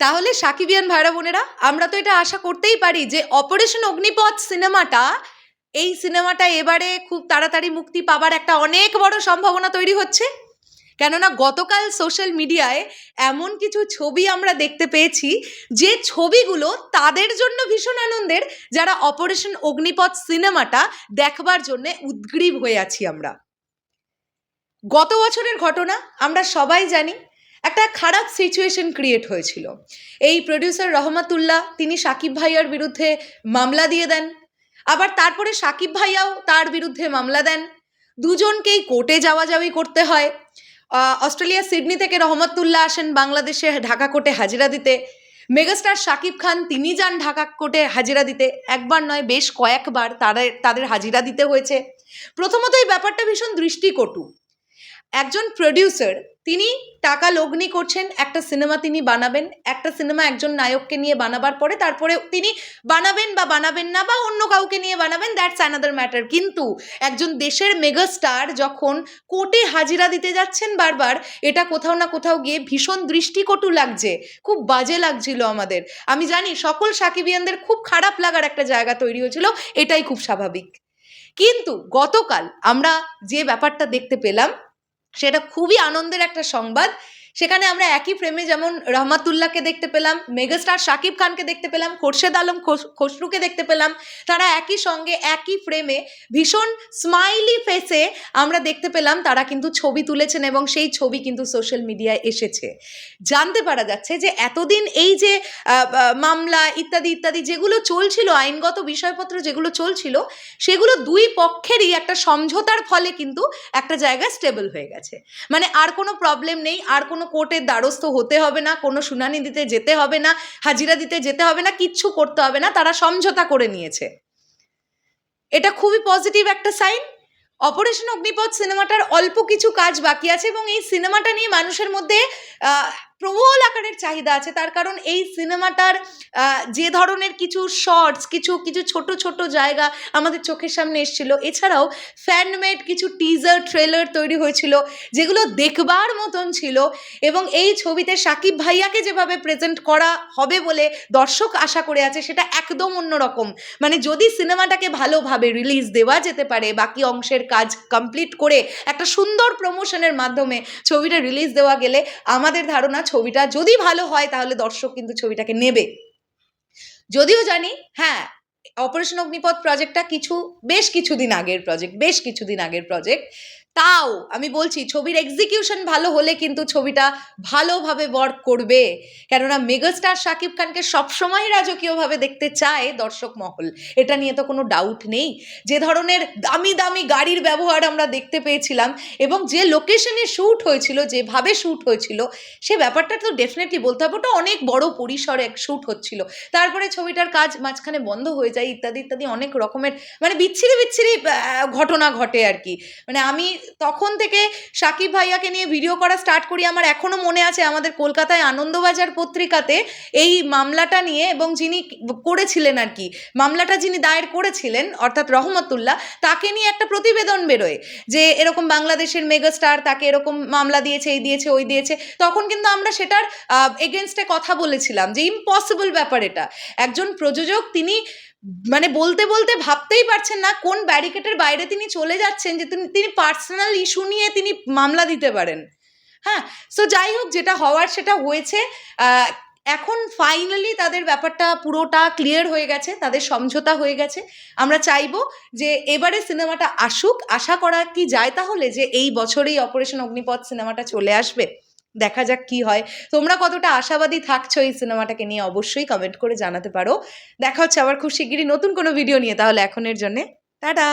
তাহলে সাকিবিয়ান ভাইরা বোনেরা, আমরা তো এটা আশা করতেই পারি যে অপারেশন অগ্নিপথ সিনেমাটা, এই সিনেমাটা এবারে খুব তাড়াতাড়ি মুক্তি পাবার একটা অনেক বড় সম্ভাবনা তৈরি হচ্ছে। কেননা গতকাল সোশ্যাল মিডিয়ায় এমন কিছু ছবি আমরা দেখতে পেয়েছি, যে ছবিগুলো তাদের জন্য ভীষণ আনন্দের, যারা অপারেশন অগ্নিপথ সিনেমাটা দেখবার জন্য উদ্গ্রীব হয়ে আছি আমরা। গত বছরের ঘটনা আমরা সবাই জানি একটা খারাপ সিচুয়েশন ক্রিয়েট হয়েছিল। এই প্রডিউসার রহমাতুল্লাহ, তিনি সাকিব ভাইয়ার বিরুদ্ধে মামলা দিয়ে দেন। আবার তারপরে সাকিব ভাইয়াও তার বিরুদ্ধে মামলা দেন। দুজনকেই কোর্টে যাওয়া যাওয়ি করতে হয়। অস্ট্রেলিয়া সিডনি থেকে রহমতুল্লাহ আসেন বাংলাদেশে ঢাকা কোর্টে হাজিরা দিতে। মেগাস্টার শাকিব খান, তিনি যান ঢাকা কোর্টে হাজিরা দিতে। একবার নয়, বেশ কয়েকবার তাদের তাদের হাজিরা দিতে হয়েছে। প্রথমত এই ব্যাপারটা ভীষণ দৃষ্টিকটু। একজন প্রডিউসার তিনি টাকা লগ্নি করছেন, একটা সিনেমা তিনি বানাবেন, একটা সিনেমা একজন নায়ককে নিয়ে বানাবার পরে তারপরে তিনি বানাবেন বা বানাবেন না বা অন্য কাউকে নিয়ে বানাবেন দ্যাটস অ্যানাদার ম্যাটার কিন্তু একজন দেশের মেগাস্টার যখন কোর্টে হাজিরা দিতে যাচ্ছেন বারবার, এটা কোথাও না কোথাও গিয়ে ভীষণ দৃষ্টিকটু লাগছে, খুব বাজে লাগছিল আমাদের। আমি জানি সকল সাকিবিয়ানদের খুব খারাপ লাগার একটা জায়গা তৈরি হয়েছিল, এটাই খুব স্বাভাবিক। কিন্তু গতকাল আমরা যে ব্যাপারটা দেখতে পেলাম সেটা খুবই আনন্দের একটা সংবাদ। সেখানে আমরা একই ফ্রেমে যেমন রহমাতুল্লাহকে দেখতে পেলাম, মেগাস্টার শাকিব খানকে দেখতে পেলাম, খোরশেদ আলম খোস- খসরুকে দেখতে পেলাম, তারা একই সঙ্গে একই ফ্রেমে ভীষণ স্মাইলি ফেসে আমরা দেখতে পেলাম, তারা কিন্তু ছবি তুলেছেন এবং সেই ছবি কিন্তু সোশ্যাল মিডিয়ায় এসেছে। জানতে পারা যাচ্ছে যে এতদিন এই যে মামলা ইত্যাদি ইত্যাদি যেগুলো চলছিল, আইনগত বিষয়পত্র যেগুলো চলছিল, সেগুলো দুই পক্ষেরই একটা সমঝোতার ফলে কিন্তু একটা জায়গায় স্টেবল হয়ে গেছে। মানে আর কোনো প্রবলেম নেই, আর কোনো কোর্টের দ্বারস্থ হতে হবে না, কোনো শুনানি দিতে যেতে হবে না, হাজিরা দিতে যেতে হবে না, কিচ্ছু করতে হবে না, তারা সমঝোতা করে নিয়েছে। এটা খুবই পজিটিভ একটা সাইন অপারেশন অগ্নিপথ সিনেমাটার অল্প কিছু কাজ বাকি আছে এবং এই সিনেমাটা নিয়ে মানুষের মধ্যে প্রবল আকারের চাহিদা আছে। তার কারণ এই সিনেমাটার যে ধরনের কিছু শর্টস কিছু কিছু ছোট ছোট জায়গা আমাদের চোখের সামনে এসেছিল। এছাড়াও ফ্যানমেড কিছু টিজার ট্রেলার তৈরি হয়েছিল, যেগুলো দেখবার মতন ছিল এবং এই ছবিতে সাকিব ভাইয়াকে যেভাবে প্রেজেন্ট করা হবে বলে দর্শক আশা করে আছে, সেটা একদম অন্যরকম। মানে যদি সিনেমাটাকে ভালোভাবে রিলিজ দেওয়া যেতে পারে, বাকি অংশের কাজ কমপ্লিট করে একটা সুন্দর প্রমোশনের মাধ্যমে ছবিটা রিলিজ দেওয়া গেলে আমাদের ধারণা ছবিটা যদি ভালো হয়, তাহলে দর্শক কিন্তু ছবিটাকে নেবে। যদিও জানি হ্যাঁ অপারেশন অগ্নিপথ প্রজেক্টটা কিছু, বেশ কিছুদিন আগের প্রজেক্ট বেশ কিছুদিন আগের প্রজেক্ট তাও, আমি বলছি, ছবির এক্সিকিউশন ভালো হলে কিন্তু ছবিটা ভালোভাবে ওয়ার্ক করবে। কেননা মেগাস্টার শাকিব খানকে সবসময় রাজকীয়ভাবে দেখতে চায় দর্শক মহল। এটা নিয়ে তো কোনো ডাউট নেই। যে ধরনের দামি দামি গাড়ির ব্যবহার আমরা দেখতে পেয়েছিলাম এবং যে লোকেশনে শ্যুট হয়েছিল, যেভাবে শ্যুট হয়েছিল, সে ব্যাপারটা তো ডেফিনেটলি বলতে হবে। ওটা অনেক বড় পরিসরে এক শ্যুট হচ্ছিল। তারপরে ছবিটার কাজ মাঝখানে বন্ধ হয়ে যায়, ইত্যাদি ইত্যাদি অনেক রকমের মানে বিচ্ছিরি বিচ্ছিরি ঘটনা ঘটে আর কি। মানে আমি তখন থেকে সাকিব ভাইয়াকে নিয়ে ভিডিও করা স্টার্ট করি। আমার এখনও মনে আছে আমাদের কলকাতায় আনন্দবাজার পত্রিকাতে এই মামলাটা নিয়ে এবং যিনি করেছিলেন আর কি, মামলাটা যিনি দায়ের করেছিলেন, অর্থাৎ রহমতুল্লাহ, তাকে নিয়ে একটা প্রতিবেদন বেরোয় যে এরকম বাংলাদেশের মেগাস্টার তাকে এরকম মামলা দিয়েছে, এই দিয়েছে, ওই দিয়েছে। তখন কিন্তু আমরা সেটার এগেনস্টে কথা বলেছিলাম যে ইম্পসিবল ব্যাপার এটা। একজন প্রযোজক, তিনি মানে বলতে বলতে ভাবতেই পারছেন না কোন ব্যারিকেটের বাইরে তিনি চলে যাচ্ছেন যে তিনি পার্সোনাল ইস্যু নিয়ে তিনি মামলা দিতে পারেন। হ্যাঁ সো যাই হোক যেটা হওয়ার সেটা হয়েছে। এখন ফাইনালি তাদের ব্যাপারটা পুরোটা ক্লিয়ার হয়ে গেছে, তাদের সমঝোতা হয়ে গেছে। আমরা চাইব যে এবারে সিনেমাটা আসুক, আশা করা কি যায় তাহলে যে এই বছরেই অপারেশন অগ্নিপথ সিনেমাটা চলে আসবে। দেখা যাক কি হয়। তোমরা কতটা আশাবাদী থাকছো এই সিনেমাটাকে নিয়ে অবশ্যই কমেন্ট করে জানাতে পারো। দেখা হচ্ছে আবার খুব শিগগিরই নতুন কোনো ভিডিও নিয়ে, তাহলে এখনের জন্যে, টাটা!